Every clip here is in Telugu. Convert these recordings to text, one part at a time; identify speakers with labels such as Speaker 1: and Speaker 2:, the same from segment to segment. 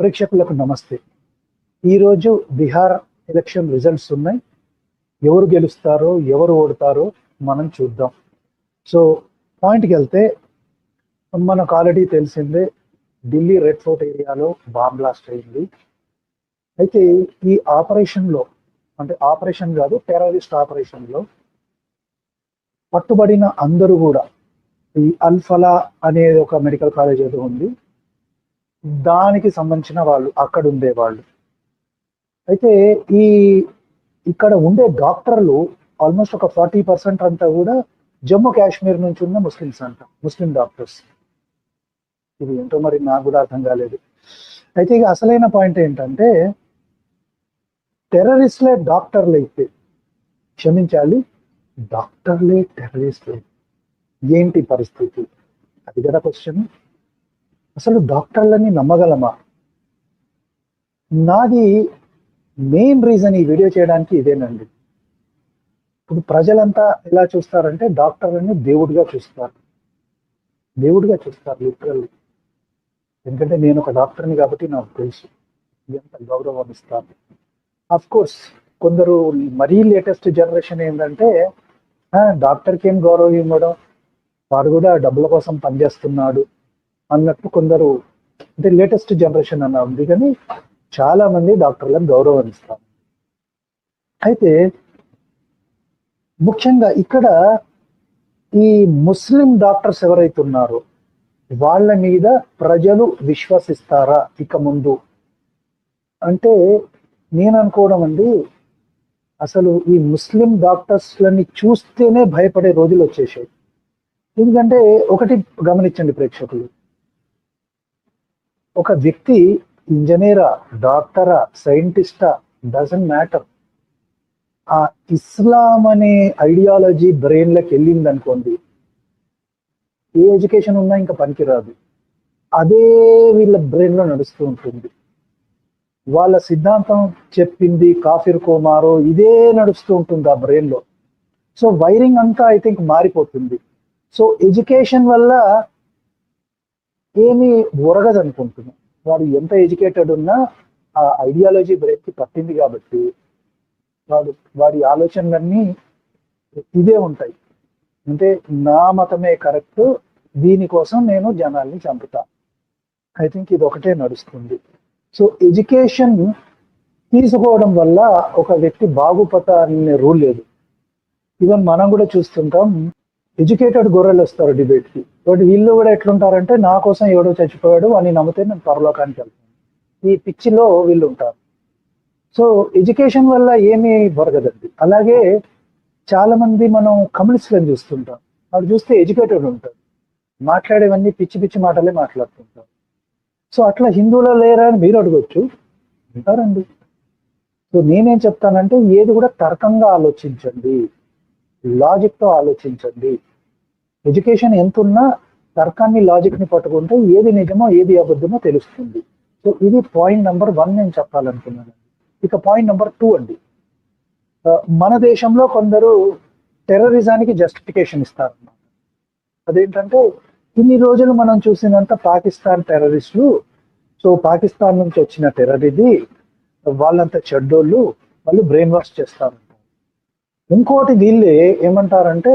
Speaker 1: ప్రేక్షకులకు నమస్తే. ఈరోజు బీహార్ ఎలక్షన్ రిజల్ట్స్ ఉన్నాయి. ఎవరు గెలుస్తారో ఎవరు ఓడతారో మనం చూద్దాం. సో పాయింట్కి వెళ్తే మనకు ఆల్రెడీ తెలిసిందే ఢిల్లీ రెడ్ ఫోర్ట్ ఏరియాలో బాంబ్ బ్లాస్ట్ అయింది. అయితే ఈ ఆపరేషన్లో అంటే ఆపరేషన్ కాదు టెర్రరిస్ట్ ఆపరేషన్లో పట్టుబడిన అందరూ కూడా ఈ అల్ఫలా అనేది ఒక మెడికల్ కాలేజ్ ఏదో ఉంది. దానికి సంబంధించిన వాళ్ళు అక్కడ ఉండే వాళ్ళు అయితే ఈ ఇక్కడ ఉండే డాక్టర్లు ఆల్మోస్ట్ ఒక ఫార్టీ పర్సెంట్ అంతా కూడా జమ్మూ కాశ్మీర్ నుంచి ఉన్న ముస్లిమ్స్ అంట ముస్లిం డాక్టర్స్. ఇది ఏంటో మరి నాకు కూడా అర్థం కాలేదు. అయితే ఇక అసలైన పాయింట్ ఏంటంటే టెర్రరిస్ట్లే డాక్టర్లు అయితే క్షమించాలి డాక్టర్లే టెర్రరిస్ట్లే. ఏంటి పరిస్థితి? అది కదా క్వశ్చన్ అసలు డాక్టర్లని నమ్మగలమా? నాది మెయిన్ రీజన్ ఈ వీడియో చేయడానికి ఇదేనండి. ఇప్పుడు ప్రజలంతా ఎలా చూస్తారంటే డాక్టర్లని దేవుడిగా చూస్తారు. దేవుడిగా చూస్తారు లిటరల్లీ ఎందుకంటే నేను ఒక డాక్టర్ని కాబట్టి నాకు తెలుసు. ఎంత గౌరవం ఇస్తాను అఫ్ కోర్స్ కొందరు మరీ లేటెస్ట్ జనరేషన్ ఏంటంటే డాక్టర్కి ఏం గౌరవం ఇవ్వడం? వాడు కూడా డబ్బుల కోసం పనిచేస్తున్నాడు. అన్నట్టు కొందరు అంటే లేటెస్ట్ జనరేషన్ అన్న ఉంది కానీ చాలా మంది డాక్టర్లను గౌరవం ఇస్తారు అయితే ముఖ్యంగా ఇక్కడ ఈ ముస్లిం డాక్టర్స్ ఎవరైతే ఉన్నారో వాళ్ళ మీద ప్రజలు విశ్వసిస్తారా? ఇక ముందు. అంటే నేను అనుకోవడం అండి అసలు ఈ ముస్లిం డాక్టర్స్లని చూస్తేనే భయపడే రోజులు వచ్చేసాయి. ఎందుకంటే ఒకటి గమనించండి ప్రేక్షకులు ఒక వ్యక్తి ఇంజనీరా డాక్టరా సైంటిస్టా డజన్ మ్యాటర్. ఆ ఇస్లాం అనే ఐడియాలజీ బ్రెయిన్లోకి వెళ్ళింది అనుకోండి ఏ ఎడ్యుకేషన్ ఉన్నా ఇంకా పనికిరాదు. అదే వీళ్ళ బ్రెయిన్లో నడుస్తూ ఉంటుంది. వాళ్ళ సిద్ధాంతం చెప్పింది కాఫీర్ కోమారో ఇదే నడుస్తూ ఉంటుంది ఆ బ్రెయిన్లో. సో వైరింగ్ అంతా ఐ థింక్ మారిపోతుంది. సో ఎడ్యుకేషన్ వల్ల ఏమీ ఉరగదు అనుకుంటున్నాం వాడు ఎంత ఎడ్యుకేటెడ్ ఉన్నా ఆ ఐడియాలజీ బ్రేక్కి పట్టింది కాబట్టి వాడు వాడి ఆలోచనలన్నీ ఇదే ఉంటాయి. అంటే నా మతమే కరెక్ట్ దీనికోసం నేను జనాల్ని చంపుతా. ఐ థింక్ ఇది ఒకటే నడుస్తుంది. సో ఎడ్యుకేషన్ తీసుకోవడం వల్ల ఒక వ్యక్తి బాగుపత అనే రూల్ లేదు. ఈవెన్ మనం కూడా చూస్తుంటాం ఎడ్యుకేటెడ్ గొర్రెలు వస్తారు డిబేట్కి కాబట్టి బట్ వీళ్ళు కూడా ఎట్లుంటారంటే నా కోసం ఎవడో చచ్చిపోయాడు అని నమ్మితే నేను పరలోకానికి వెళ్తాను. ఈ పిచ్చిలో వీళ్ళు ఉంటారు. సో ఎడ్యుకేషన్ వల్ల ఏమీ దొరకదండి అలాగే చాలా మంది మనం కమ్యూనిస్టులను చూస్తుంటాం. వాడు చూస్తే ఎడ్యుకేటెడ్ ఉంటారు. మాట్లాడేవన్నీ పిచ్చి పిచ్చి మాటలే మాట్లాడుతుంటారు. సో అట్లా హిందువులో లేరా అని మీరు అడగొచ్చు. ఉంటారండి. సో నేనేం చెప్తానంటే ఏది కూడా తర్కంగా ఆలోచించండి. లాజిక్తో ఆలోచించండి. ఎడ్యుకేషన్ ఎంతున్నా తర్కాన్ని లాజిక్ని పట్టుకుంటే ఏది నిజమో ఏది అబద్ధమో తెలుస్తుంది. సో ఇది పాయింట్ నెంబర్ వన్ నేను చెప్పాలనుకున్నాను. ఇక పాయింట్ నెంబర్ టూ అండి. మన దేశంలో కొందరు టెర్రరిజానికి జస్టిఫికేషన్ ఇస్తారన్నమాట. అదేంటంటే ఇన్ని రోజులు మనం చూసినంత పాకిస్తాన్ టెర్రరిస్టులు సో పాకిస్తాన్ నుంచి వచ్చిన టెర్రర్ ఇది వాళ్ళంతా చెడ్డోళ్ళు వాళ్ళు బ్రెయిన్ వాష్ చేస్తారు. ఇంకోటి వీళ్ళే ఏమంటారంటే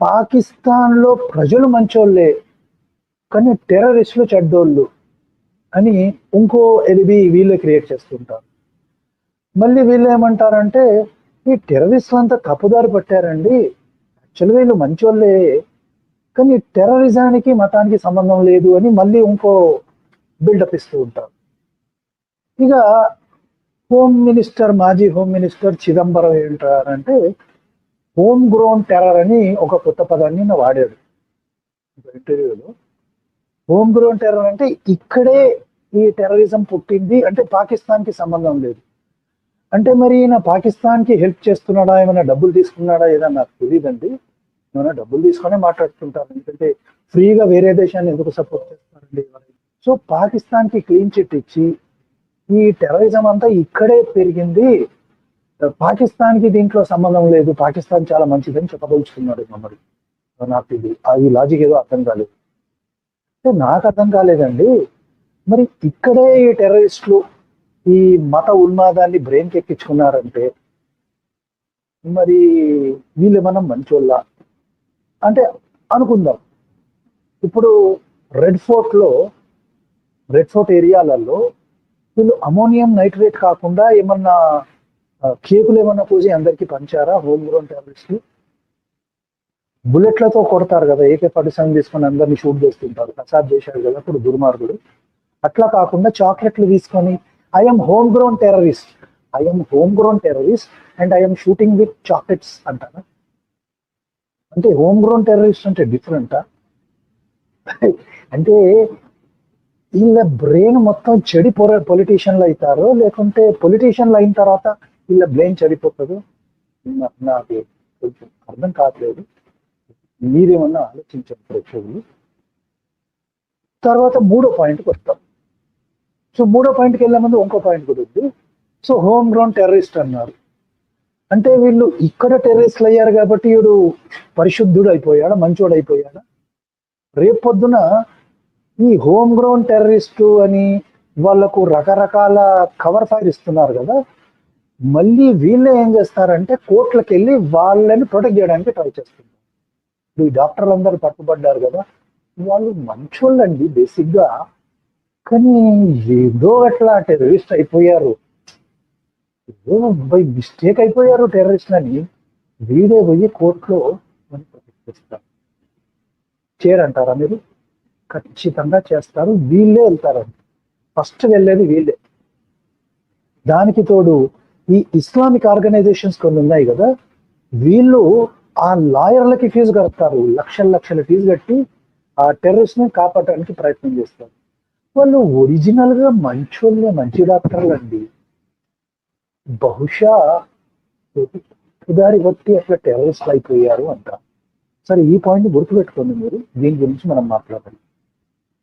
Speaker 1: పాకిస్తాన్లో ప్రజలు మంచోళ్ళే కానీ టెర్రరిస్టులు చెడ్డోళ్ళు అని ఇంకో ఎలిబి వీళ్ళే క్రియేట్ చేస్తుంటారు. మళ్ళీ వీళ్ళు ఏమంటారంటే ఈ టెర్రరిస్టులు అంతా తప్పుదారి పట్టారండి. యాక్చువల్గా వీళ్ళు మంచోళ్ళే కానీ టెర్రరిజానికి మతానికి సంబంధం లేదు అని మళ్ళీ ఇంకో బిల్డప్ ఇస్తూ ఉంటారు. ఇక హోమ్ మినిస్టర్ మాజీ హోమ్ మినిస్టర్ చిదంబరం ఏంటారంటే హోమ్ గ్రోన్ టెర్రర్ అని ఒక కొత్త పదాన్ని నా వాడాడు. ఇంటర్వ్యూలో. హోమ్ గ్రోన్ టెర్రర్ అంటే ఇక్కడే ఈ టెర్రరిజం పుట్టింది అంటే పాకిస్తాన్కి సంబంధం లేదు. అంటే మరి ఈయన పాకిస్తాన్కి హెల్ప్ చేస్తున్నాడా ఏమైనా డబ్బులు తీసుకున్నాడా ఏదన్నా నాకు తెలియదండి ఏమైనా డబ్బులు తీసుకునే మాట్లాడుతుంటారు ఎందుకంటే ఫ్రీగా వేరే దేశాన్ని ఎందుకు సపోర్ట్ చేస్తారండి? సో పాకిస్తాన్కి క్లీన్ చిట్ ఇచ్చి ఈ టెర్రరిజం అంతా ఇక్కడే పెరిగింది. పాకిస్తాన్కి దీంట్లో సంబంధం లేదు. పాకిస్తాన్ చాలా మంచిదని చెప్పదలుచుకున్నాడు మమ్మల్ని. నాకు ఇది ఈ లాజిక్ ఏదో అర్థం కాలేదు. అంటే నాకు అర్థం కాలేదండి. మరి ఇక్కడే ఈ టెర్రరిస్టులు ఈ మత ఉన్మాదాన్ని బ్రెయిన్కి ఎక్కించుకున్నారంటే మరి వీళ్ళు మనం మంచోళ్ళ? అంటే అనుకుందాం. ఇప్పుడు రెడ్ ఫోర్ట్లో రెడ్ ఫోర్ట్ ఏరియాలలో వీళ్ళు అమోనియం నైట్రేట్ కాకుండా ఏమన్నా కేకులు ఏమన్నా పూసి అందరికి పంచారా? హోమ్ గ్రోన్ టాబ్లెట్స్ బుల్లెట్లతో కొడతారు కదా ఏకే ఫార్టీ సెవెన్ తీసుకొని అందరిని షూట్ చేస్తుంటారు ప్రసాద్ చేశాడు కదా ఇప్పుడు దుర్మార్గుడు. అట్లా కాకుండా చాక్లెట్లు తీసుకొని I'm home grown terrorist I'm home grown terrorist and I'm shooting with chocolates అంటారా? అంటే హోమ్ గ్రోన్ టెర్రరిస్ట్ అంటే డిఫరెంటా? అంటే వీళ్ళ బ్రెయిన్ మొత్తం చెడి పొలిటీషియన్లు అవుతారు లేకుంటే పొలిటీషియన్లు అయిన తర్వాత వీళ్ళ బ్రెయిన్ చెడిపోతుంది నాకు కొంచెం అర్థం కావట్లేదు. మీరేమన్నా ఆలోచించారు ప్రేక్షకులు. తర్వాత మూడో పాయింట్కి వస్తాం. సో మూడో పాయింట్కి వెళ్ళే ముందు ఇంకో పాయింట్ కూడా ఉంది. సో హోమ్ గ్రౌండ్ టెర్రరిస్ట్ అన్నారు. అంటే వీళ్ళు ఇక్కడ టెర్రరిస్ట్లు అయ్యారు కాబట్టి వీడు పరిశుద్ధుడు అయిపోయాడా మంచోడు అయిపోయాడా? రేపు పొద్దున ఈ హోమ్ గ్రౌండ్ టెర్రరిస్టు అని వాళ్ళకు రకరకాల కవర్ ఫైర్ ఇస్తున్నారు కదా మళ్ళీ వీళ్ళే ఏం చేస్తారంటే కోర్టులకు వెళ్ళి వాళ్ళని ప్రొటెక్ట్ చేయడానికి ట్రై చేస్తున్నారు. ఈ డాక్టర్లు అందరూ పట్టుబడ్డారు కదా వాళ్ళు మంచోళ్ళండి బేసిక్గా కానీ ఏదో అట్లా టెర్రరిస్ట్ అయిపోయారు. ఏదో బై మిస్టేక్ అయిపోయారు టెర్రరిస్ట్ అని వీడే పోయి కోర్టులో మనం ప్రొటెక్ట్ చేస్తారు. చేయరంటారా మీరు? ఖచ్చితంగా చేస్తారు. వీళ్ళే వెళ్తారు. ఫస్ట్ వెళ్ళేది వీళ్ళే. దానికి తోడు ఈ ఇస్లామిక్ ఆర్గనైజేషన్స్ కొన్ని ఉన్నాయి కదా. వీళ్ళు ఆ లాయర్లకి ఫీజు కడతారు. లక్షల లక్షల ఫీజు కట్టి ఆ టెర్రరిస్ట్ని కాపాడడానికి ప్రయత్నం చేస్తారు. వాళ్ళు ఒరిజినల్గా మంచోళ్ళే మంచి డాక్టర్లు అండి. బహుశా దారి బట్టి అట్లా టెర్రరిస్ట్ అయిపోయారు అంట. సరే ఈ పాయింట్ గుర్తుపెట్టుకోండి మీరు. దీని గురించి మనం మాట్లాడాలి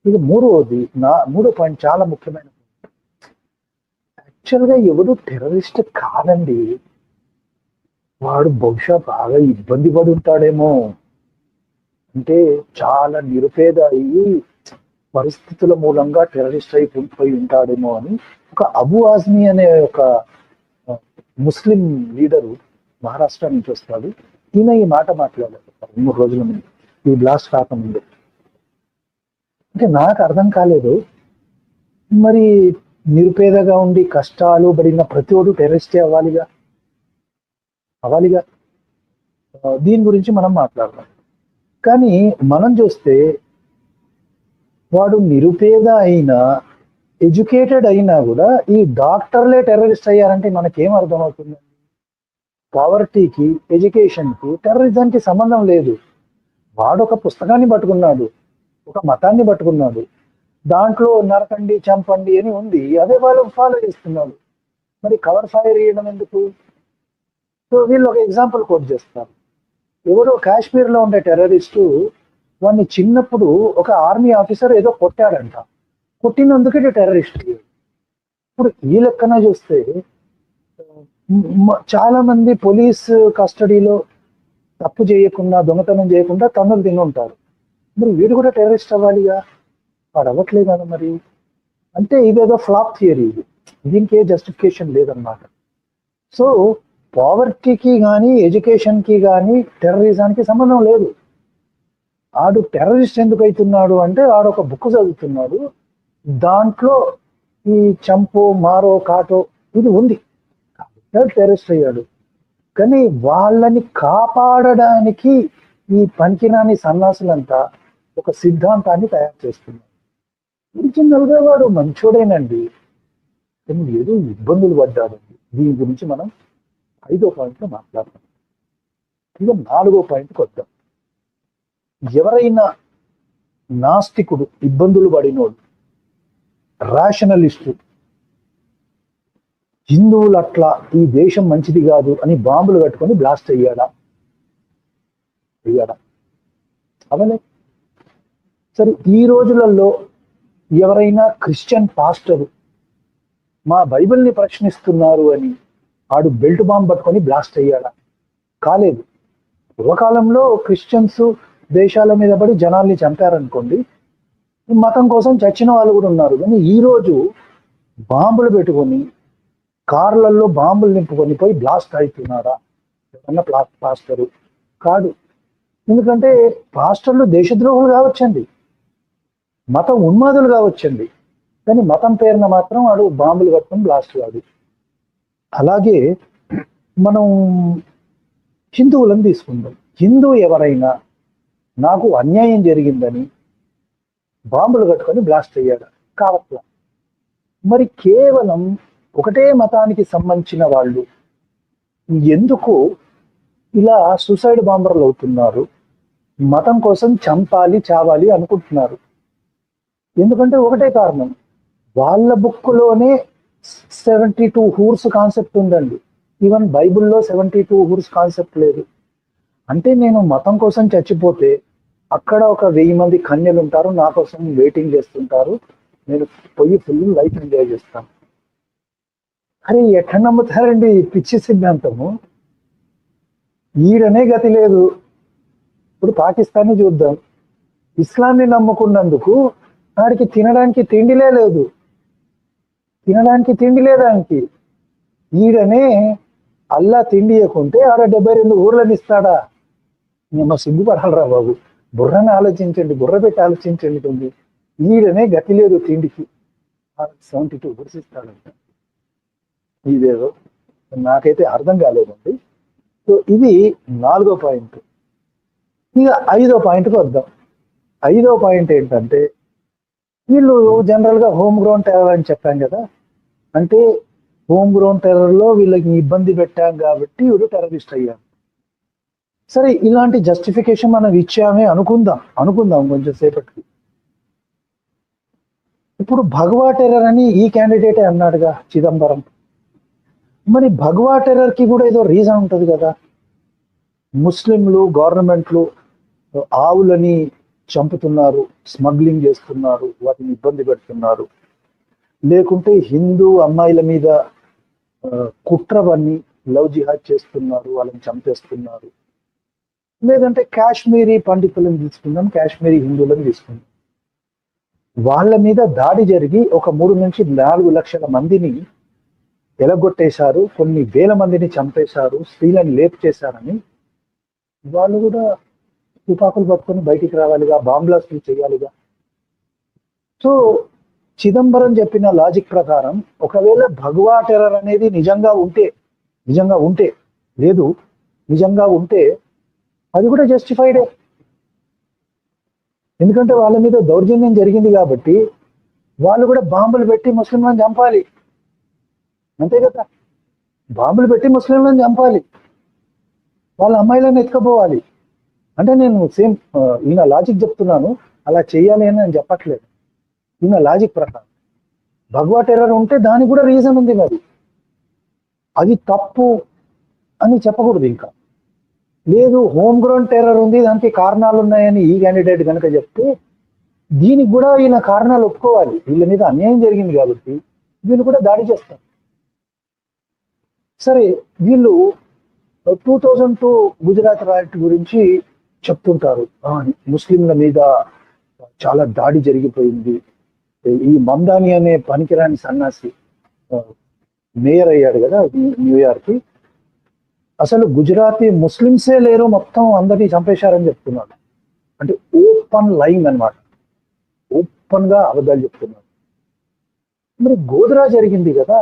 Speaker 1: ఇది మూడవది నా మూడో పాయింట్ చాలా ముఖ్యమైన యాక్చువల్గా ఎవరు టెర్రరిస్ట్ కాదండి. వాడు బహుశా బాగా ఇబ్బంది పడి ఉంటాడేమో అంటే చాలా నిరుపేద అయ్యి పరిస్థితుల మూలంగా టెర్రరిస్ట్ అయిపోయి ఉంటాడేమో అని ఒక అబు ఆజ్మీ అనే ఒక ముస్లిం లీడరు మహారాష్ట్ర నుంచి వస్తాడు. ఈయన ఈ మాట మాట్లాడారు. మూడు రోజుల ముందు. ఈ బ్లాస్ట్ కాకముందు అంటే నాకు అర్థం కాలేదు. మరి నిరుపేదగా ఉండి కష్టాలు పడిన ప్రతి ఒడు టెర్రరిస్టే అవ్వాలిగా? అవ్వాలిగా? దీని గురించి మనం మాట్లాడదాం. కానీ మనం చూస్తే వాడు నిరుపేద అయినా ఎడ్యుకేటెడ్ అయినా కూడా ఈ డాక్టర్లే టెర్రరిస్ట్ అయ్యారంటే మనకేం అర్థమవుతుంది? పావర్టీకి ఎడ్యుకేషన్కి టెర్రరిజంకి సంబంధం లేదు. వాడు ఒక పుస్తకాన్ని పట్టుకున్నాడు. ఒక మతాన్ని పట్టుకున్నాడు. దాంట్లో నరకండి చంపండి అని ఉంది. అదే వాళ్ళు ఫాలో చేస్తున్నాడు మరి కవర్ ఫైర్ చేయడం ఎందుకు? సో వీళ్ళు ఒక ఎగ్జాంపుల్ కోట్ చేస్తారు. ఎవరో కాశ్మీర్లో ఉండే టెర్రరిస్టు వాడిని చిన్నప్పుడు ఒక ఆర్మీ ఆఫీసర్ ఏదో కొట్టాడంట. కొట్టినందుకే టెర్రరిస్ట్ ఇప్పుడు ఈ లెక్కన చూస్తే చాలా మంది పోలీస్ కస్టడీలో తప్పు చేయకుండా దొంగతనం చేయకుండా తన్నులు తిని ఉంటారు మరి వీడు కూడా టెర్రరిస్ట్ అవ్వాలిగా? వాడు అవ్వట్లేదు కదా మరి? అంటే ఇదేదో ఫ్లాప్ థియరీ ఇది. దీనికి ఏ జస్టిఫికేషన్ లేదన్నమాట. సో పావర్టీకి కానీ ఎడ్యుకేషన్కి కానీ టెర్రరిజానికి సంబంధం లేదు. ఆడు టెర్రరిస్ట్ ఎందుకు అవుతున్నాడు అంటే ఆడు ఒక బుక్ చదువుతున్నాడు. దాంట్లో ఈ చంపు మారో కాటో ఇది ఉంది. టెర్రరిస్ట్ అయ్యాడు. కానీ వాళ్ళని కాపాడడానికి ఈ పనికిరాని సన్నాసులంతా ఒక సిద్ధాంతాన్ని తయారు చేస్తున్నాడు ఒరిజినల్గా వాడు మంచోడేనండి. కానీ ఏదో ఇబ్బందులు పడ్డాడండి దీని గురించి మనం ఐదో పాయింట్లో మాట్లాడతాం. ఇక నాలుగో పాయింట్కి వద్దాం. ఎవరైనా నాస్తికుడు ఇబ్బందులు పడినోడు రాషనలిస్టు హిందువులు అట్లా ఈ దేశం మంచిది కాదు అని బాంబులు కట్టుకొని బ్లాస్ట్ అయ్యాడా? అయ్యాడా? అవలే. సరే ఈ రోజులలో ఎవరైనా క్రిస్టియన్ పాస్టరు మా బైబిల్ని ప్రశ్నిస్తున్నారు అని ఆడు బెల్ట్ బాంబ్ పట్టుకొని బ్లాస్ట్ అయ్యాడా? కాలేదు. పూర్వకాలంలో క్రిస్టియన్స్ దేశాల మీద పడి జనాల్ని చంపారనుకోండి ఈ మతం కోసం చచ్చిన వాళ్ళు కూడా ఉన్నారు. కానీ ఈ రోజు బాంబులు పెట్టుకొని కార్లలో బాంబులు నింపుకొని పోయి బ్లాస్ట్ అవుతున్నారా? ఏమన్నా ప్లా పాస్టరు? కాదు. ఎందుకంటే పాస్టర్లు దేశద్రోహులు కావచ్చండి. మతం ఉన్మాదులుగా వచ్చింది కానీ మతం పేరున మాత్రం వాడు బాంబులు కట్టడం బ్లాస్ట్ కాదు అలాగే మనం హిందువులను తీసుకుందాం. హిందూ ఎవరైనా నాకు అన్యాయం జరిగిందని బాంబులు కట్టుకొని బ్లాస్ట్ అయ్యాడు. కావట్లా. మరి కేవలం ఒకటే మతానికి సంబంధించిన వాళ్ళు ఎందుకు ఇలా సూసైడ్ బాంబర్లు అవుతున్నారు? మతం కోసం చంపాలి చావాలి అనుకుంటున్నారు. ఎందుకంటే ఒకటే కారణం. వాళ్ళ బుక్లోనే సెవెంటీ టూ హూర్స్ కాన్సెప్ట్ ఉందండి. ఈవెన్ బైబిల్లో సెవెంటీ టూ హూర్స్ కాన్సెప్ట్ లేదు. అంటే నేను మతం కోసం చచ్చిపోతే అక్కడ ఒక వెయ్యి మంది కన్యలు ఉంటారు నా కోసం వెయిటింగ్ చేస్తుంటారు. నేను పోయి ఫుల్ లైఫ్ ఎంజాయ్ చేస్తాను. అరే ఎక్కడ నమ్ముతారండి ఈ పిచ్చి సిద్ధాంతము? ఈడనే గతి లేదు. ఇప్పుడు పాకిస్తాన్ని చూద్దాం. ఇస్లాంని నమ్ముకున్నందుకు వాడికి తినడానికి తిండిలే లేదు. తినడానికి తిండి లేదానికి ఈడనే అల్లా తిండి ఇవ్వకుంటే ఆడ డెబ్బై రెండు ఊర్లను ఇస్తాడా మేము సిగ్గుపడాలరా బాబు. బుర్రని ఆలోచించండి బుర్ర పెట్టి ఆలోచించండి కొంచెం ఈడనే గతి లేదు తిండికి. సెవెంటీ టూ ఊర్స్ ఇస్తాడంట ఇదేదో నాకైతే అర్థం కాలేదండి. సో ఇది నాలుగో పాయింట్. ఇక ఐదో పాయింట్కి వద్దాం. ఐదో పాయింట్ ఏంటంటే వీళ్ళు జనరల్గా హోమ్ గ్రౌండ్ టెర్రర్ అని చెప్పాం కదా. అంటే హోమ్ గ్రౌండ్ టెర్రర్లో వీళ్ళకి ఇబ్బంది పెట్టాం కాబట్టి వీళ్ళు టెర్రరిస్ట్ అయ్యారు. సరే ఇలాంటి జస్టిఫికేషన్ మనం ఇచ్చామే అనుకుందాం. అనుకుందాం కొంచెం సేపటికి. ఇప్పుడు భగవా టెర్రర్ అని ఈ క్యాండిడేటే అన్నాడుగా చిదంబరం. మరి భగవా టెర్రర్కి కూడా ఏదో రీజన్ ఉంటుంది కదా. ముస్లింలు గవర్నమెంట్లు ఆవులని చంపుతున్నారు స్మగ్లింగ్ చేస్తున్నారు వాటిని ఇబ్బంది పెడుతున్నారు. లేకుంటే హిందూ అమ్మాయిల మీద ఆ, కుట్ర పన్ని లవ్ జిహాద్ చేస్తున్నారు వాళ్ళని చంపేస్తున్నారు. లేదంటే కాశ్మీరీ పండితులను తీసుకుందాం కాశ్మీరీ హిందువులను తీసుకుందాం. వాళ్ళ మీద దాడి జరిగి ఒక మూడు నుంచి నాలుగు లక్షల మందిని ఎలగొట్టేశారు కొన్ని వేల మందిని చంపేశారు స్త్రీలను లేపు చేశారని వాళ్ళు కూడా తుపాకులు పట్టుకొని బయటికి రావాలిగా బాంబ్ బ్లాస్టులు చేయాలిగా. సో చిదంబరం చెప్పిన లాజిక్ ప్రకారం ఒకవేళ భగవా టెర్రర్ అనేది నిజంగా ఉంటే నిజంగా ఉంటే లేదు నిజంగా ఉంటే అది కూడా జస్టిఫైడే ఎందుకంటే వాళ్ళ మీద దౌర్జన్యం జరిగింది కాబట్టి వాళ్ళు కూడా బాంబులు పెట్టి ముస్లింలను చంపాలి. అంతే కదా? బాంబులు పెట్టి ముస్లింలను చంపాలి. వాళ్ళ అమ్మాయిలను ఎత్తుకపోవాలి. అంటే నేను సేమ్ ఈయన లాజిక్ చెప్తున్నాను అలా చేయాలి అని నేను చెప్పట్లేదు. ఈయన లాజిక్ ప్రకారం. భగవా టెర్రర్ ఉంటే దానికి కూడా రీజన్ ఉంది మరి. అది తప్పు అని చెప్పకూడదు ఇంకా. లేదు హోమ్ గ్రౌండ్ టెర్రర్ ఉంది దానికి కారణాలు ఉన్నాయని ఈ క్యాండిడేట్ కనుక చెప్తే దీనికి కూడా ఈయన కారణాలు ఒప్పుకోవాలి. వీళ్ళ మీద అన్యాయం జరిగింది కాబట్టి వీళ్ళు కూడా దాడి చేస్తారు. సరే వీళ్ళు two thousand two Gujarat riot గురించి చెప్తుంటారు. ముస్లింల మీద చాలా దాడి జరిగిపోయింది. ఈ మందాని అనే పనికిరాని సన్నాసి మేయర్ అయ్యాడు కదా న్యూయార్క్కి అసలు గుజరాతీ ముస్లింసే లేరు మొత్తం అందరినీ చంపేశారని చెప్తున్నాడు అంటే ఓపెన్ లైన్ అన్నమాట. ఓపెన్గా అబద్ధాలు చెప్తున్నాడు మరి గోధ్రా జరిగింది కదా.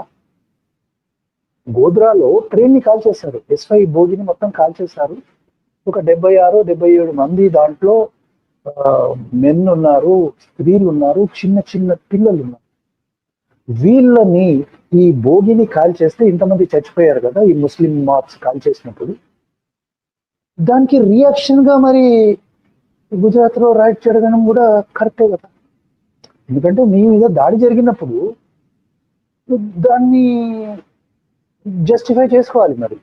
Speaker 1: గోధ్రాలో ట్రైన్ని కాల్ చేశారు ఎస్ఐ భోగిని మొత్తం కాల్ చేశారు ఒక డెబ్బై ఆరు డెబ్బై ఏడు మంది దాంట్లో మెన్ ఉన్నారు స్త్రీలు ఉన్నారు చిన్న చిన్న పిల్లలు ఉన్నారు వీళ్ళని ఈ భోగిని కాల్ చేస్తే ఇంతమంది చచ్చిపోయారు కదా ఈ ముస్లిం మార్క్స్ కాల్ చేసినప్పుడు దానికి రియాక్షన్గా మరి గుజరాత్లో రైట్ జరగడం కూడా కరెక్టే కదా. ఎందుకంటే మీ మీద దాడి జరిగినప్పుడు దాన్ని జస్టిఫై చేసుకోవాలి మరి.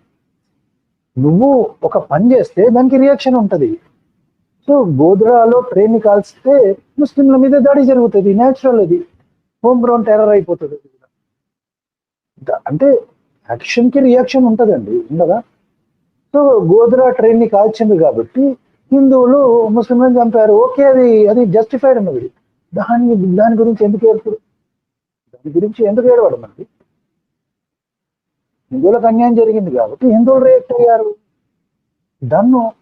Speaker 1: నువ్వు ఒక పని చేస్తే దానికి రియాక్షన్ ఉంటుంది. సో గోధురాలో ట్రైన్ కాల్స్తే ముస్లింల మీద దాడి జరుగుతుంది న్యాచురల్ అది. హోమ్ గ్రౌండ్ టెర్రర్ అయిపోతుంది. అంటే యాక్షన్కి రియాక్షన్ ఉంటుందండి ఉండదా? సో గోధురా ట్రైన్ని కాల్చింది కాబట్టి హిందువులు ముస్లింలను చంపారు. ఓకే అది అది జస్టిఫైడ్ అన్నది. దాని దాని గురించి ఎందుకు ఏడుపుడు దాని గురించి ఎందుకు ఏడవడమండి హిందువులకు అన్యాయం జరిగింది కాబట్టి హిందువులు రియాక్ట్ అయ్యారు. దన్ను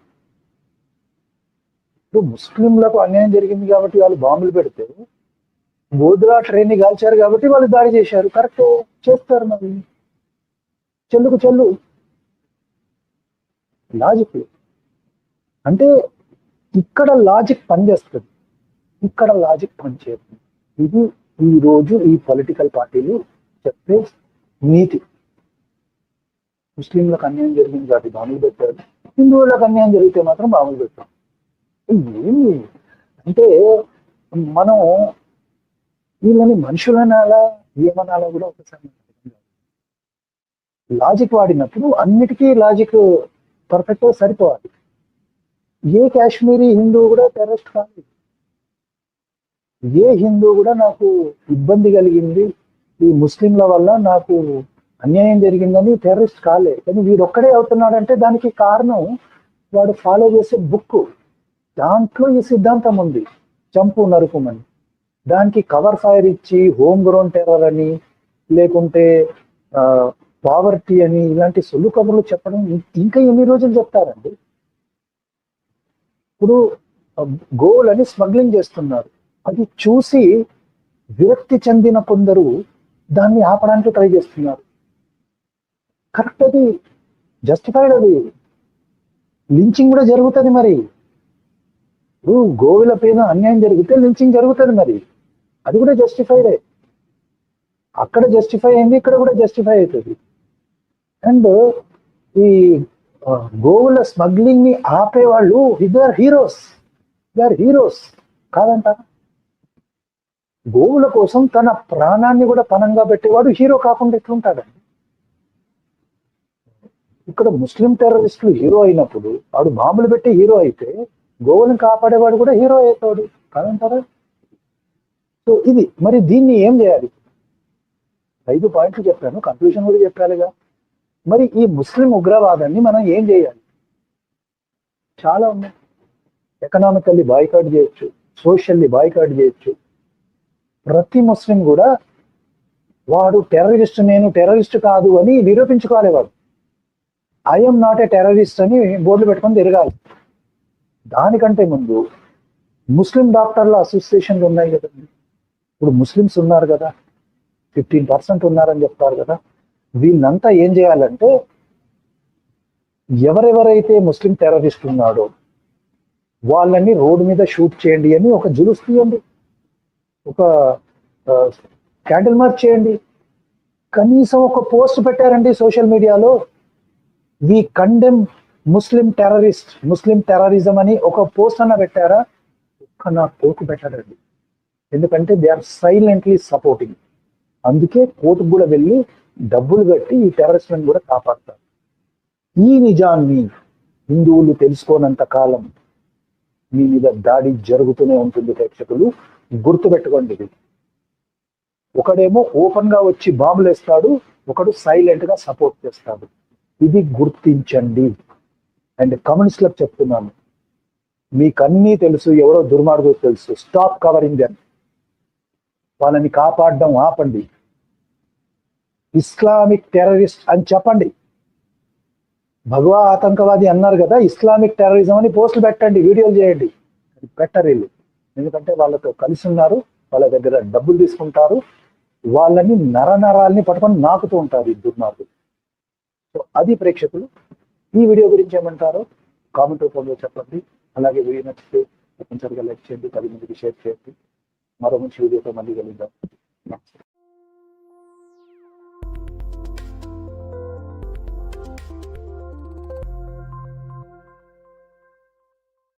Speaker 1: ఇప్పుడు ముస్లింలకు అన్యాయం జరిగింది కాబట్టి వాళ్ళు బాంబులు పెడితే గోధురా ట్రైన్ని కాల్చారు కాబట్టి వాళ్ళు దాడి చేశారు. కరెక్ట్ చేస్తారు మరి. చెల్లుకు చెల్లు. లాజిక్. అంటే ఇక్కడ లాజిక్ పనిచేస్తుంది. ఇక్కడ లాజిక్ పనిచేస్తుంది ఇది ఈ రోజు ఈ పొలిటికల్ పార్టీలు చెప్పే నీతి. ముస్లింలకు అన్యాయం జరిగింది కాబట్టి బాంబులు పెట్టారు. హిందువులకు అన్యాయం జరిగితే మాత్రం బాంబులు పెట్టారు. ఏమి అంటే మనం వీళ్ళని మనుషులనాలా ఏమనాలా కూడా ఒకసారి లాజిక్ వాడినప్పుడు అన్నిటికీ లాజిక్ పర్ఫెక్ట్గా సరిపోవాలి. ఏ కాశ్మీరీ హిందూ కూడా టెర్రస్ట్ కాదు ఏ హిందూ కూడా నాకు ఇబ్బంది కలిగింది. ఈ ముస్లింల వల్ల నాకు అన్యాయం జరిగిందని టెర్రరిస్ట్ కాలే. కానీ వీడు ఒక్కడే అవుతున్నాడంటే దానికి కారణం వాడు ఫాలో చేసే బుక్ దాంట్లో ఈ సిద్ధాంతం ఉంది. చంపు నరుకుమని దానికి కవర్ ఫైర్ ఇచ్చి హోమ్ గ్రౌండ్ టెర్రర్ అని లేకుంటే పావర్టీ అని ఇలాంటి సొల్లు కబుర్లు చెప్పడం ఇంకా ఎన్ని రోజులు చెప్తారండి? ఇప్పుడు గోల్ అని స్మగ్లింగ్ చేస్తున్నారు. అది చూసి విరక్తి చెందిన కొందరు దాన్ని ఆపడానికి ట్రై చేస్తున్నారు. కరెక్ట్ అది జస్టిఫైడ్ అది. లించింగ్ కూడా జరుగుతుంది మరి. ఇప్పుడు గోవుల పైన అన్యాయం జరిగితే లించింగ్ జరుగుతుంది మరి. అది కూడా జస్టిఫైడే అక్కడ జస్టిఫై అయింది ఇక్కడ కూడా జస్టిఫై అవుతుంది. అండ్ ఈ గోవుల స్మగ్లింగ్ని ఆపే వాళ్ళు ఇద్దరు హీరోస్ ఆర్ హీరోస్ కాదంట. గోవుల కోసం తన ప్రాణాన్ని కూడా పణంగా పెట్టేవాడు హీరో కాకుండా ఎట్లుంటాడండి? ఇక్కడ ముస్లిం టెర్రరిస్టులు హీరో అయినప్పుడు వాడు బాంబులు పెట్టి హీరో అయితే గోవులను కాపాడేవాడు కూడా హీరో అవుతాడు. కాదంటారా? సో ఇది మరి దీన్ని ఏం చేయాలి? ఐదు పాయింట్లు చెప్పాను కన్క్లూషన్ కూడా చెప్పాలిగా. మరి ఈ ముస్లిం ఉగ్రవాదాన్ని మనం ఏం చేయాలి? చాలా ఉన్నాయి. ఎకనామికల్లీ బాయ్కాట్ చేయొచ్చు సోషల్లీ బాయ్కాట్ చేయొచ్చు. ప్రతి ముస్లిం కూడా వాడు టెర్రరిస్ట్ నేను టెర్రరిస్ట్ కాదు అని నిరూపించుకోవాలి వాడు. ఐఎమ్ నాట్ ఏ టెర్రరిస్ట్ అని బోర్డులు పెట్టుకొని తిరగాలి. దానికంటే ముందు ముస్లిం డాక్టర్ల అసోసియేషన్లు ఉన్నాయి కదండి. ఇప్పుడు ముస్లిమ్స్ ఉన్నారు కదా ఫిఫ్టీన్ పర్సెంట్ ఉన్నారని చెప్తారు కదా వీళ్ళంతా ఏం చేయాలంటే ఎవరెవరైతే ముస్లిం టెర్రరిస్ట్ ఉన్నాడో వాళ్ళని రోడ్డు మీద షూట్ చేయండి అని ఒక జులుస్ తీయండి. ఒక క్యాండిల్ మార్క్ చేయండి. కనీసం ఒక పోస్ట్ పెట్టారండి సోషల్ మీడియాలో. We condemn Muslim terrorist Muslim terrorism అని ఒక పోస్ట్ అన్న పెట్టారా? ఒక్క నా కోర్టు పెట్టారండి ఎందుకంటే దే ఆర్ సైలెంట్లీ సపోర్టింగ్. అందుకే కోర్టుకు కూడా వెళ్ళి డబ్బులు కట్టి ఈ టెర్రరిస్ట్లను కూడా కాపాడతారు. ఈ నిజాన్ని హిందువులు తెలుసుకోనంత కాలం మీ మీద దాడి జరుగుతూనే ఉంటుంది ప్రేక్షకులు. గుర్తుపెట్టుకోండి ఇది. ఒకడేమో ఓపెన్గా వచ్చి బాంబులు వేస్తాడు ఒకడు సైలెంట్గా సపోర్ట్ చేస్తాడు. ఇది గుర్తించండి. అండ్ కమ్యూనిస్ట్లకు చెప్తున్నాను. మీకు అన్నీ తెలుసు ఎవరో దుర్మార్గులు తెలుసు. స్టాప్ కవరింగ్ దెన్ వాళ్ళని కాపాడడం ఆపండి. ఇస్లామిక్ టెర్రరిస్ట్ అని చెప్పండి. భగవా ఆతంకవాది అన్నారు కదా ఇస్లామిక్ టెర్రరిజం అని పోస్టులు పెట్టండి వీడియోలు చేయండి. అది పెట్టరు వీళ్ళు ఎందుకంటే వాళ్ళతో కలిసి ఉన్నారు వాళ్ళ దగ్గర డబ్బులు తీసుకుంటారు. వాళ్ళని నరనరాల్ని పట్టుకొని నాకుతూ ఉంటారు ఈ దుర్మార్గులు. సో అది ప్రేక్షకులు ఈ వీడియో గురించి ఏమంటారో కామెంట్ రూపంలో చెప్పండి. అలాగే వీడియో నచ్చితే తప్పనిసరిగా లైక్ చేయండి పది మందికి షేర్ చేయండి. మరో మంచి వీడియోతో మళ్ళీ కలుద్దాం.